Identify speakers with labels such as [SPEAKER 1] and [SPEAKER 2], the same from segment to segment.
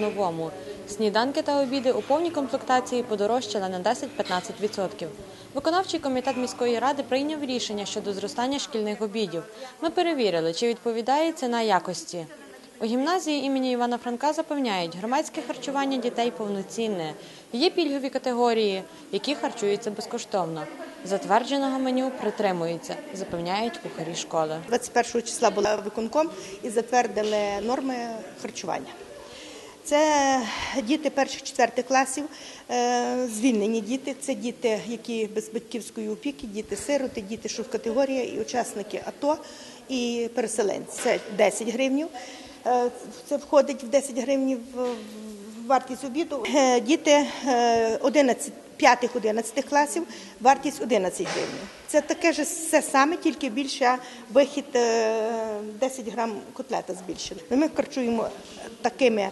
[SPEAKER 1] новому. Сніданки та обіди у повній комплектації подорожчали на 10-15%. Виконавчий комітет міської ради прийняв рішення щодо зростання шкільних обідів. Ми перевірили, чи відповідає ціна якості. У гімназії імені Івана Франка запевняють, громадське харчування дітей повноцінне. Є пільгові категорії, які харчуються безкоштовно. Затвердженого меню притримуються, запевняють кухарі школи.
[SPEAKER 2] 21 числа була виконком і затвердили норми харчування. Це діти перших четвертих класів, е, звільнені діти. Це діти, які без батьківської опіки, діти сироти, діти, що в категорії, і учасники АТО і переселенці. Це 10 гривнів. Е, Це входить в 10 гривнів вартість обіду. Е, Діти е, 11, 5-11 класів, вартість 11 гривень. Це таке ж все саме, тільки більше вихід е, 10 грам котлета збільшений. Ми харчуємо такими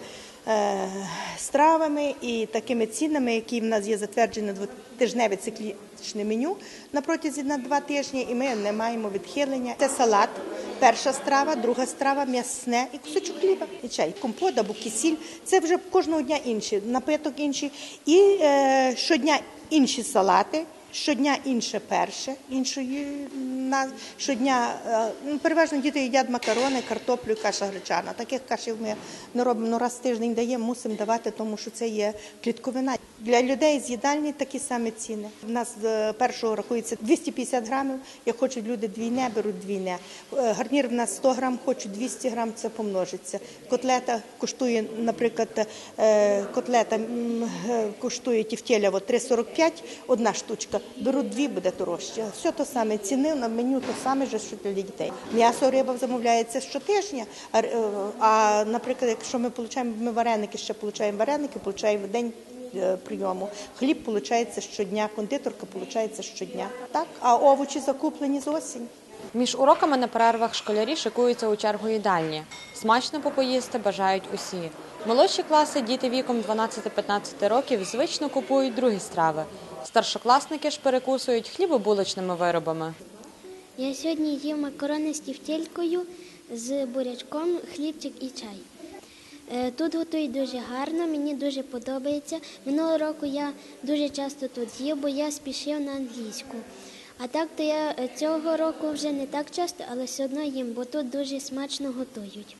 [SPEAKER 2] стравами і такими цінами, які в нас є затверджені двотижневе циклічне меню на протязі на два тижні, і ми не маємо відхилення. Це салат, перша страва, друга страва, м'ясне і кусочок хліба, і чай, компот або кисіль. Це вже кожного дня інші, напиток інший. І е, щодня інші салати. Щодня інше перше, іншої щодня е, ну, переважно діти їдять макарони, картоплю, каша гречана. Таких кашів ми не робимо ну, раз в тиждень даємо, мусимо давати, тому що це є клітковина. Для людей з їдальні такі самі ціни. У нас е, першого рахується 250 грамів. Як хочуть люди двійне, беруть двійне. Е, Гарнір в нас 100 грам, хочуть 200 грам, це помножиться. Котлета коштує, наприклад, котлета коштує тівтєля от 3,45, одна штучка. Беруть дві, буде дорожче. Все то саме. Ціни на меню то саме, же, що для дітей. М'ясо риба замовляється щотижня. Е, а наприклад, якщо ми получаємо ми вареники, ще получаємо вареники, получаємо день е, прийому. Хліб виходить щодня, кондитерка виходить щодня. Так, а овочі закуплені з осінь.
[SPEAKER 1] Між уроками на перервах школярі шикуються у чергу їдальні. Смачно попоїсти бажають усі. Молодші класи, діти віком 12-15 років звично купують другі страви. Старшокласники ж перекусують хлібобулочними виробами.
[SPEAKER 3] Я сьогодні їв макарони з тівтєлькою, з бурячком, хлібчик і чай. Е, Тут готують дуже гарно, мені дуже подобається. Минулого року я дуже часто тут їв, бо я спішив на англійську. А так то я е, цього року вже не так часто, але все одно їм, бо тут дуже смачно готують.